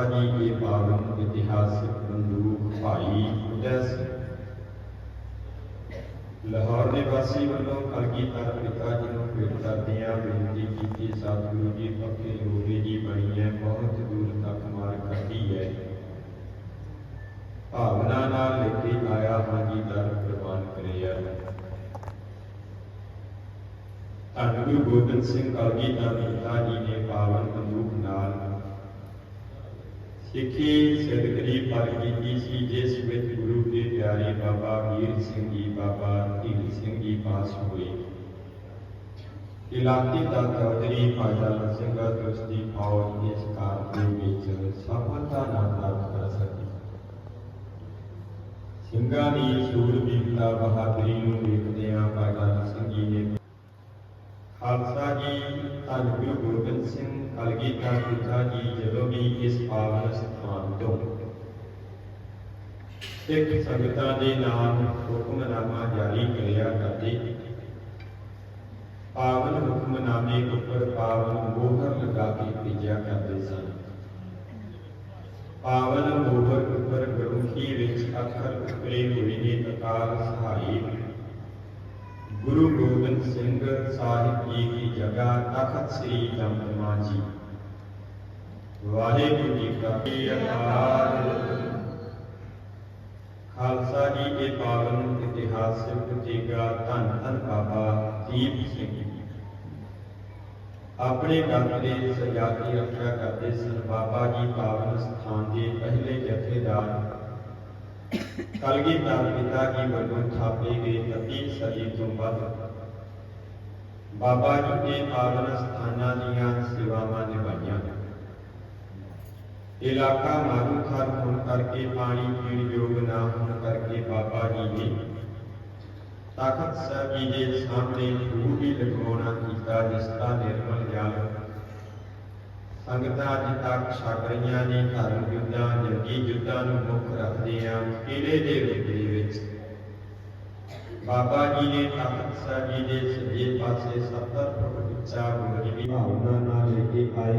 ਖਾਲਸਾ ਜੀ ਦੇ ਪਾਵਨ ਇਤਿਹਾਸਿਕ ਬੰਦੂਕ ਭਾਈ ਉਦੈ ਸਿੰਘ ਲਾਹੌਰ ਦੇ ਵਾਸੀ ਵੱਲੋਂ ਕਲਗੀਧਰ ਪਿਤਾ ਜੀ ਨੂੰ ਭੇਟ ਕਰਦਿਆਂ ਬੇਨਤੀ ਕੀਤੀ ਸਤਿਗੁਰੂ ਜੀ ਪੱਕੇ ਲੋਗੇ ਜੀ ਬਣੀ ਹੈ ਬਹੁਤ ਦੂਰ ਤੱਕ ਮਾਰ ਕਰਦੀ ਹੈ ਭਾਵਨਾ ਨਾਲ ਲੈ ਕੇ ਆਇਆ ਹਾਂ ਜੀ ਦਰ ਕੁਰਬਾਨ ਕਰਿਆ ਧੰਨ ਗੁਰੂ ਗੋਬਿੰਦ ਸਿੰਘ ਕਲਗੀਧਰ ਪਿਤਾ ਜੀ ਨੇ ਪਾਵਨ ਬੰਦੂਕ ਨਾਲ ਸਿੱਖੀ ਸਿੱਧਗਰੀ ਪਰ ਕੀਤੀ ਸੀ, ਜਿਸ ਵਿੱਚ ਗੁਰੂ ਦੇ ਪਿਆਰੇ ਬਾਬਾ ਵੀਰ ਸਿੰਘ ਜੀ, ਬਾਬਾ ਢੀਲ ਸਿੰਘ ਜੀ ਪਾਸ ਹੋਏ। ਇਲਾਕੀ ਦਾ ਚੌਧਰੀ ਭਾਜਾ ਸਿੰਘ ਉਸ ਫੌਜ ਇਸ ਕਾਰ ਦੇ ਵਿੱਚ ਸਫਲਤਾ ਨਾਲ ਪ੍ਰਾਪਤ ਕਰ ਸਕੀ। ਸਿੰਘਾਂ ਦੀ ਸੂਰਬੀਰਤਾ ਬਹਾਦਰੀ ਨੂੰ ਵੇਖਦਿਆਂ ਭਾਜਾ ਸਿੰਘ ਜੀ ਨੇ ਖਾਲਸਾ ਜੀ ਧੰਨ ਗੁਰੂ ਗੋਬਿੰਦ ਸਿੰਘ ਕਲਗੀ ਪਿਤਾ ਜੀ, ਜਦੋਂ ਵੀ ਇਸ ਪਾਵਨ ਸਥਾਨ ਤੋਂ ਸਿੱਖ ਸੰਗਤਾਂ ਦੇ ਨਾਮ ਹੁਕਮਨਾਮਾ ਜਾਰੀ ਕਰਿਆ ਕਰਦੇ, ਪਾਵਨ ਹੁਕਮਨਾਮੇ ਉੱਪਰ ਪਾਵਨ ਮੋਹਰ ਲਗਾ ਕੇ ਭੇਜਿਆ ਕਰਦੇ ਸਨ। ਪਾਵਨ ਮੋਹਰ ਉੱਪਰ ਗੁਰਮੁਖੀ ਵਿੱਚ ਅੱਖਰ ਉਕਰੇ ਹੋਏ ਨੇ ਅਕਾਲ ਸਹਾਈ ਗੁਰੂ ਗੋਬਿੰਦ ਸਿੰਘ ਸਾਹਿਬ ਜੀ ਦੀ ਜਗ੍ਹਾ ਤਖਤ ਸ੍ਰੀ ਦਮਦਮਾ ਜੀ। ਵਾਹਿਗੁਰੂ ਜੀ ਕਾ ਖਾਲਸਾ। ਖਾਲਸਾ ਜੀ ਦੇ ਪਾਵਨ ਇਤਿਹਾਸਿਕ ਤੀਗਾ ਧੰਨ ਧੰਨ ਬਾਬਾ ਦੀਪ ਸਿੰਘ ਆਪਣੇ ਘਰ ਦੇ ਰੱਖਿਆ ਕਰਦੇ ਸਨ ਬਾਬਾ ਜੀ ਪਾਵਨ ਸਥਾਨ ਦੇ ਪਹਿਲੇ ਜਥੇਦਾਰ। ਕਲਗੀਧਰ ਪਿਤਾ ਜੀ ਵੱਲੋਂ ਥਾਪੇ ਗਏ ਅਤੀ ਸਦੀ ਤੋਂ ਵੱਧ ਬਾਬਾ ਜੀ ਨੇ ਪਾਵਨ ਸਥਾਨਾਂ ਦੀਆਂ ਸੇਵਾਵਾਂ ਨਿਭਾਈਆਂ। ਇਲਾਕਾ ਮਾਰੂਥਲ ਹੋਣ ਕਰਕੇ ਪਾਣੀ ਪੀਣ ਯੋਗ ਨਾ ਹੋਣ ਕਰਕੇ ਬਾਬਾ ਜੀ ਨੇ ਤਾਕਤ ਸਾਹਿਬ ਜੀ ਦੇ ਸਾਹਮਣੇ ਖੂਹ ਵੀ ਲਗਵਾਉਣਾ ਕੀਤਾ, ਜਿਸ ਦਾ ਨਿਰਮਲ ਜਲ ਸੰਗਤਾਂ ਅੱਜ ਤੱਕ ਛਕ ਰਹੀਆਂ ਨੇ, ਧਰਮ ਯੁੱਧਾਂ, ਜੰਗੀ ਯੁੱਧਾਂ ਨੂੰ ਮੁੱਖ ਰੱਖਦੇ ਰੱਖਦਿਆਂ ਕਿਲੇ ਦੇ ਰੂਪ ਦੇ ਵਿੱਚ। ਬਾਬਾ ਜੀ ਨੇ ਤਖਤ ਜੀ ਦੇ ਸੱਜੇ ਪਾਸੇ 70 ਫੁੱਟ ਉੱਚਾ ਗੁਰਜੀ ਭਾਵਨਾ ਨਾਲ ਲੈ ਕੇ ਆਏ।